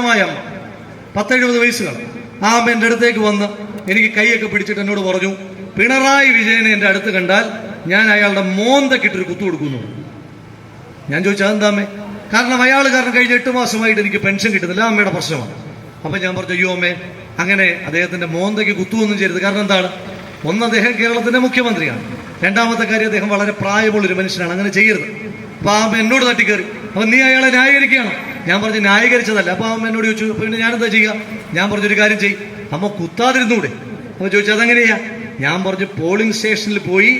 പ്രായമായ അമ്മ. പത്തെഴുപത് വയസ്സുകൾ. ആ അമ്മ എന്റെ അടുത്തേക്ക് വന്ന് എനിക്ക് കൈയൊക്കെ പിടിച്ചിട്ട് എന്നോട് പറഞ്ഞു പിണറായി വിജയനെ എന്റെ അടുത്ത് കണ്ടാൽ ഞാൻ അയാളുടെ മോന്തക്കിട്ടൊരു കുത്തു കൊടുക്കുന്നു. ഞാൻ ചോദിച്ചു എന്താ അമ്മേ? കാരണം അയാൾ കാരണം കഴിഞ്ഞ എട്ട് മാസമായിട്ട് എനിക്ക് പെൻഷൻ കിട്ടുന്നില്ല അമ്മയുടെ പ്രശ്നമാണ്. അപ്പം ഞാൻ പറഞ്ഞു അയ്യോ അമ്മേ അങ്ങനെ അദ്ദേഹത്തിന്റെ മോന്തയ്ക്ക് കുത്തുവൊന്നും ചെയ്യരുത്. കാരണം എന്താണ്? ഒന്ന് അദ്ദേഹം കേരളത്തിന്റെ മുഖ്യമന്ത്രിയാണ്. രണ്ടാമത്തെ കാര്യം അദ്ദേഹം വളരെ പ്രായമുള്ളൊരു മനുഷ്യനാണ്. അങ്ങനെ ചെയ്യരുത്. അപ്പൊ ആ അമ്മ എന്നോട് തട്ടിക്കയറി. അപ്പൊ നീ അയാളെ ന്യായീകരിക്കുകയാണ്? ഞാൻ പറഞ്ഞു ന്യായീകരിച്ചതല്ല. അപ്പൊ ആ അമ്മ എന്നോട് ചോദിച്ചു "അപ്പൊ പിന്നെ ഞാനെന്താ ചെയ്യുക ഞാൻ പറഞ്ഞൊരു കാര്യം ചെയ്യും. അമ്മ കുത്താതിരുന്നൂടെ. അപ്പൊ ചോദിച്ചു അതെങ്ങനെയാ? ഞാൻ പറഞ്ഞു പോളിംഗ് സ്റ്റേഷനിൽ പോയി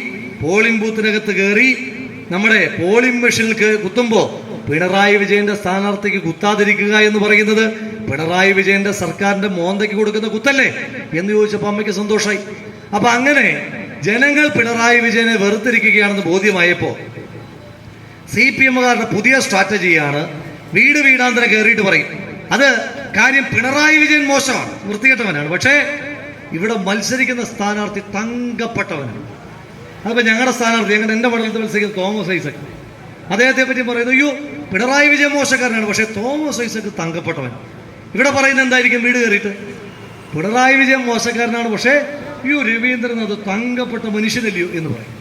പോളിംഗ് ബൂത്തിനകത്ത് കയറി നമ്മുടെ പോളിംഗ് മെഷീനിൽ കുത്തുമ്പോ പിണറായി വിജയന്റെ സ്ഥാനാർത്ഥിക്ക് കുത്താതിരിക്കുക എന്ന് പറയുന്നത് പിണറായി വിജയന്റെ സർക്കാരിന്റെ മോന്തയ്ക്ക് കൊടുക്കുന്ന കുത്തല്ലേ? എന്ന് ചോദിച്ചപ്പോൾ അമ്മയ്ക്ക് സന്തോഷമായി അപ്പൊ അങ്ങനെ ജനങ്ങൾ പിണറായി വിജയനെ വെറുത്തിരിക്കുകയാണെന്ന് ബോധ്യമായപ്പോ സി പി എമ്മുകാരുടെ പുതിയ സ്ട്രാറ്റജിയാണ് വീട് വീടാന്തര കയറിയിട്ട് പറയും. അത് കാര്യം പിണറായി വിജയൻ മോശമാണ്. വൃത്തികെട്ടവനാണ്. പക്ഷേ ഇവിടെ മത്സരിക്കുന്ന സ്ഥാനാർത്ഥി തങ്കപ്പെട്ടവനാണ്. അതിപ്പോൾ ഞങ്ങളുടെ സ്ഥാനാർത്ഥി ഞങ്ങളുടെ എന്റെ മണ്ഡലത്തിൽ മത്സരിക്കുന്ന തോമസ് ഐസക് അദ്ദേഹത്തെ പറ്റി പറയുന്നത് അയ്യോ പിണറായി വിജയൻ മോശക്കാരനാണ്. പക്ഷേ തോമസ് ഐസക് തങ്കപ്പെട്ടവൻ. ഇവിടെ പറയുന്നത് എന്തായിരിക്കും വീട് കയറിയിട്ട്? പിണറായി വിജയൻ മോശക്കാരനാണ്. പക്ഷേ അയ്യോ രവീന്ദ്രനാഥ് തങ്കപ്പെട്ട മനുഷ്യനല്ലയോ? എന്ന് പറയും.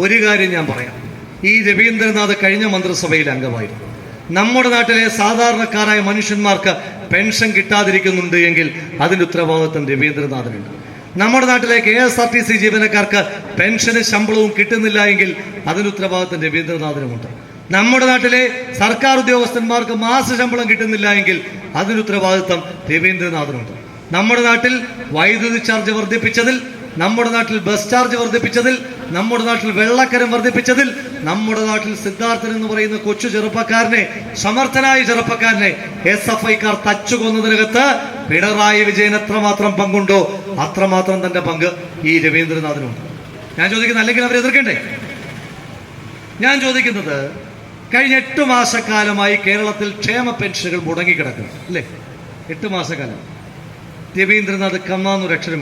ഒരു കാര്യം ഞാൻ പറയാം. ഈ രവീന്ദ്രനാഥ് കഴിഞ്ഞ മന്ത്രിസഭയിൽ അംഗമായിരുന്നു. നമ്മുടെ നാട്ടിലെ സാധാരണക്കാരായ മനുഷ്യന്മാർക്ക് പെൻഷൻ കിട്ടാതിരിക്കുന്നുണ്ട് എങ്കിൽ അതിന്റെ ഉത്തരവാദിത്വം രവീന്ദ്രനാഥനുണ്ട്. നമ്മുടെ നാട്ടിലെ K S R T C ജീവനക്കാർക്ക് പെൻഷനും ശമ്പളവും കിട്ടുന്നില്ല എങ്കിൽ അതിന്റെ ഉത്തരവാദിത്വം രവീന്ദ്രനാഥനുമുണ്ട്. നമ്മുടെ നാട്ടിലെ സർക്കാർ ഉദ്യോഗസ്ഥന്മാർക്ക് മാസ ശമ്പളം കിട്ടുന്നില്ല എങ്കിൽ അതിന് ഉത്തരവാദിത്വം രവീന്ദ്രനാഥനുണ്ട്. നമ്മുടെ നാട്ടിൽ വൈദ്യുതി ചാർജ് വർദ്ധിപ്പിച്ചതിൽ നമ്മുടെ നാട്ടിൽ ബസ് ചാർജ് വർദ്ധിപ്പിച്ചതിൽ നമ്മുടെ നാട്ടിൽ വെള്ളക്കരം വർദ്ധിപ്പിച്ചതിൽ നമ്മുടെ നാട്ടിൽ സിദ്ധാർത്ഥൻ എന്ന് പറയുന്ന കൊച്ചു ചെറുപ്പക്കാരനെ സമർത്ഥനായ ചെറുപ്പക്കാരനെ എസ് എഫ് ഐക്കാർ തച്ചുകൊന്നതിനകത്ത് പിണറായി വിജയൻ എത്രമാത്രം പങ്കുണ്ടോ അത്രമാത്രം തന്റെ പങ്ക് ഈ രവീന്ദ്രനാഥിനുണ്ട്. ഞാൻ ചോദിക്കുന്നത് അല്ലെങ്കിൽ അവർ എതിർക്കണ്ടേ? ഞാൻ ചോദിക്കുന്നത് കഴിഞ്ഞ എട്ട് മാസക്കാലമായി കേരളത്തിൽ ക്ഷേമ പെൻഷനുകൾ മുടങ്ങിക്കിടക്കുന്നു അല്ലേ? എട്ട് മാസക്കാലം. രവീന്ദ്രനാഥ് കമ്മാന്നൊരു അക്ഷരം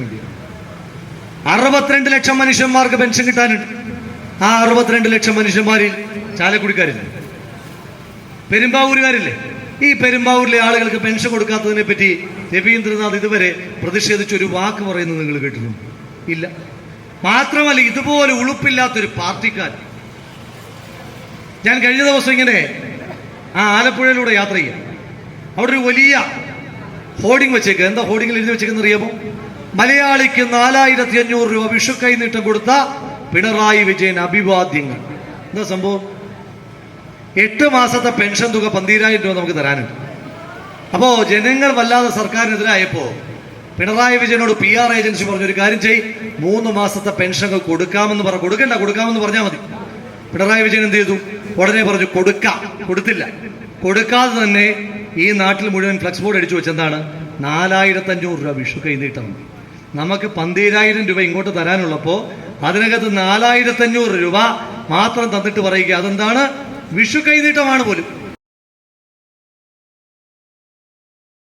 അറുപത്തിരണ്ട് ലക്ഷം മനുഷ്യന്മാർക്ക് പെൻഷൻ കിട്ടാനുണ്ട്. ആ അറുപത്തിരണ്ട് ലക്ഷം മനുഷ്യന്മാരിൽ ചാലക്കുടിക്കാരില്ലേ. പെരുമ്പാവൂരുകാരില്ലേ? ഈ പെരുമ്പാവൂരിലെ ആളുകൾക്ക് പെൻഷൻ കൊടുക്കാത്തതിനെ പറ്റി രവീന്ദ്രനാഥ് ഇതുവരെ പ്രതിഷേധിച്ച ഒരു വാക്ക് പറയുന്നത് നിങ്ങൾ കേട്ടിട്ടുണ്ട് ഇല്ല. മാത്രമല്ല ഇതുപോലെ ഉളുപ്പില്ലാത്തൊരു പാർട്ടിക്കാർ. ഞാൻ കഴിഞ്ഞ ദിവസം ഇങ്ങനെ ആ ആലപ്പുഴയിലൂടെ യാത്ര ചെയ്യാം. അവിടെ ഒരു വലിയ ഹോർഡിംഗ് വെച്ചേക്കുക എന്താ ഹോർഡിംഗിൽ എഴുതി വെച്ചേക്കെന്ന് അറിയാമോ? മലയാളിക്ക് നാലായിരത്തി അഞ്ഞൂറ് രൂപ വിഷു കൈനീട്ടം കൊടുത്ത പിണറായി വിജയൻ അഭിവാദ്യങ്ങൾ. എന്താ സംഭവം? എട്ട് മാസത്തെ പെൻഷൻ തുക പന്തീരായിരം രൂപ നമുക്ക് തരാനുണ്ട്. അപ്പോ ജനങ്ങൾ വല്ലാതെ സർക്കാരിനെതിരായപ്പോ പിണറായി വിജയനോട് പി ആർ ഏജൻസി പറഞ്ഞു ഒരു കാര്യം ചെയ്. മൂന്ന് മാസത്തെ പെൻഷൻ കൊടുക്കാമെന്ന് പറ. കൊടുക്കണ്ട കൊടുക്കാമെന്ന് പറഞ്ഞാൽ മതി. പിണറായി വിജയൻ എന്ത് ചെയ്തു? ഉടനെ പറഞ്ഞു കൊടുക്കാം. കൊടുത്തില്ല. കൊടുക്കാതെ തന്നെ ഈ നാട്ടിൽ മുഴുവൻ ഫ്ലക്സ് ബോർഡ് അടിച്ചു വെച്ചെന്താണ്? നാലായിരത്തി അഞ്ഞൂറ് രൂപ വിഷു കൈ കൈനീട്ടം നമുക്ക് പന്തീരായിരം രൂപ ഇങ്ങോട്ട് തരാനുള്ളപ്പോൾ അതിനകത്ത് നാലായിരത്തി അഞ്ഞൂറ് രൂപ മാത്രം തന്നിട്ട് പറയുക. അതെന്താണ്? വിഷു കൈനീട്ടമാണ് പോലും.